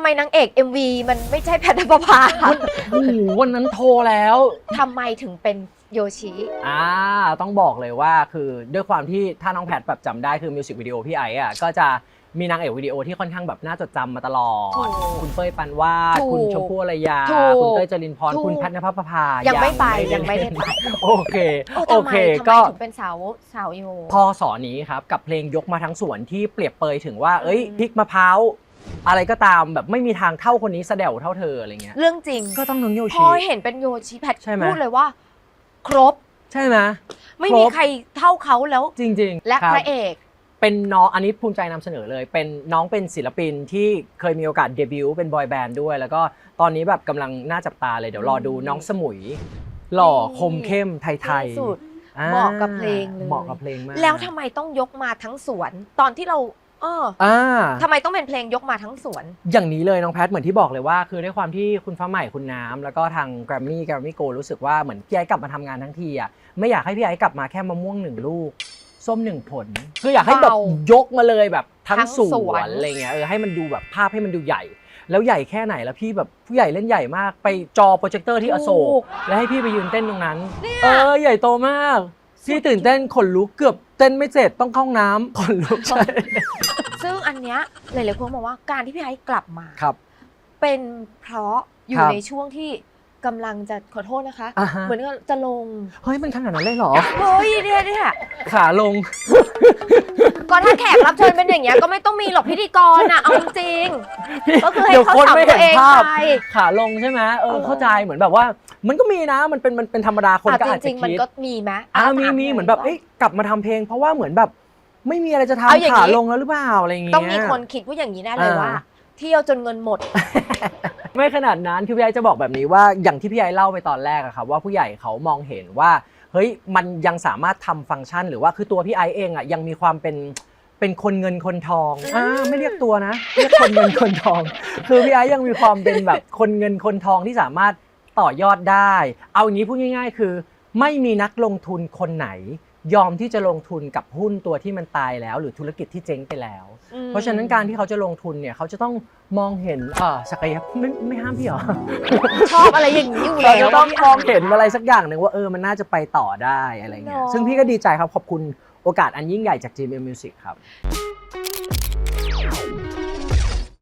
ำไมนางเอก MV มันไม่ใช่แพทย์ปภาโอ้โหวันนั้นโทรแล้ว ทำไมถึงเป็นโยชิ อ่าต้องบอกเลยว่าคือด้วยความที่ถ้าน้องแพทแบบจำได้คือมิวสิกวิดีโอพี่ไอ้อะก็จะมีนางเอกวิดีโอที่ค่อนข้างแบบน่าจดจำมาตลอถูดกคุณเป้ยปันวาดถูกคุณชมพู่อารยา ถูกคุณเต้ยจรินพร ถูก คุณแพทนภพภายัยังไม่ไปยังไม่ได้ไปโอเค โอ้โอทำไมเคทำไมก็ ถึงเป็นสาวสาวโย พอสอนนี้ครับกับเพลงยกมาทั้งสวนที่เปรียบเปยถึงว่า เอ้ยอืมพริกมะพร้าว อะไรก็ตามแบบไม่มีทางเท่าคนนี้แสดวเท่าเธออะไรเงี้ย เรื่องจริงก็ต้องน้องโยพชิ อเห็นเป็นโยชิแพทใช่ไหม พูดเลยว่า ครบใช่ไหม ไม่ครบมีใครเท่าเขาแล้ว จริงๆและคบพระเอก เป็นน้องอันนี้ภูมิใจนำเสนอเลย เป็นน้องเป็นศิลปินที่เคยมีโอกาสเดบิวต์เป็นบอยแบนด์ด้วย แล้วก็ตอนนี้แบบกำลังน่าจับตาเลยเดี๋ยวรอดูน้องสมุย หล่อคมเข้มไทยที่สุด ๆอ่เหมาะกับเพลงเลย เหมาะกับเพลงมาก แล้วทำไมต้องยกมาทั้งสวน ตอนที่เรา เอออ่า ทำไมต้องเป็นเพลงยกมาทั้งสวน อย่างนี้เลยน้องแพทเหมือนที่บอกเลยว่า คือด้วยความที่คุณฟ้าใหม่คุณน้ำแล้วก็ทางแกรมมี่แกรมมี่โกรู้สึกว่าเหมือนพี่ไอ้กลับมาทำงานทั้งทีอะไม่อยากให้พี่ไอ้กลับมาแค่มะม่วงหนึ่งลูก ส้มหนึ่งผล คืออยากให้แบบเบายกมาเลยแบบทั้งทั้งสสววนนอะไรเงี้ยเออให้มันดูแบบภาพให้มันดูใหญ่ แล้วใหญ่แค่ไหนแล้วพี่แบบผู้ใหญ่เล่นใหญ่มากไปจอโปรเจคเตอร์ที่อโศถูกก แล้วให้พี่ไปยืนเต้นตรงนั้นเนี่ยเออ ใหญ่โตมาก พี่ตื่นเต้นขนลุกเกือบเต้นไม่เสร็จต้องเข้าห้องน้ำขนลุกใช่ ซึ่งอันเนี้ยหลายๆคนบอกว่าการที่พี่ไอ้กลับมา ครับ เป็นเพราะอคยู่รับ ในช่วงที่กำลังจะขอโทษนะคะ อ่าฮะเหมือนกับจะลงเฮ้ยมันขนาดนั้นเลยเหรอ เฮ้ยเนี่ยเนี่ยขาลง ก็ถ้าแขกรับเชิญเป็นอย่างเงี้ยก็ไม่ต้องมีหรอกพิธีกรนะเอาจริง ก็คือให้เดี๋ยวเขาคนสับไม่ตัเห็วนเองภาพไปขาลงใช่ไหมเอเอออ เข้าใจเหมือนแบบว่า มันก็มีนะมันเป็นมันเป็นธรรมดาคนอะก็จอาจจะริง ๆ มันคิดก็มีไหมอ่าะมีถามีลยเหมือนแบบว่า เอ้ยกลับมาทำเพลง เพราะว่าเหมือนแบบ ไม่มีอะไรจะเอาอย่างทำนี้ขาลงแล้วหรือเปล่าอะไรอย่างเงี้ย ต้องมีคนคิดว่าอย่างนี้แน่เลยอ่า ว่า เที่ยวจนเงินหมด ไม่ขนาดนั้นคือพี่ไอ้จะบอกแบบนี้ว่าอย่างที่พี่ไอ้เล่าไปตอนแรกอะครับว่าผู้ใหญ่เขามองเห็นว่า เฮ้ยมันยังสามารถทำฟังก์ชัน หรือว่าคือตัวพี่ไอ้เองอะยังมีความเป็นเป็นคนเงินคนทองอ่าไม่เรียกตัวนะเรียกคนเงินคนทอง คือพี่ไอ้ยังมีความเป็นแบบคนเงินคนทองที่สามารถต่อยอดได้ เอาอย่างนี้พูดง่าย ๆ คือ ไม่มีนักลงทุนคนไหน ยอมที่จะลงทุนกับหุ้นตัวที่มันตายแล้ว หรือธุรกิจที่เจ๊งไปแล้ว เพราะฉะนั้นการที่เขาจะลงทุนเนี่ยเขาจะต้องมองเห็นเออศักยภาพไม่ไม่ห้ามพี่หรอชอบอะไรอย่างนี้อยู่เราแล้วจะต้องมองเห็นอะไรสักอย่างหนึ่งว่าเออมันน่าจะไปต่อได้อะไรเงี้ยเนอะซึ่งพี่ก็ดีใจครับขอบคุณโอกาสอันยิ่งใหญ่จาก GMM Music ครับ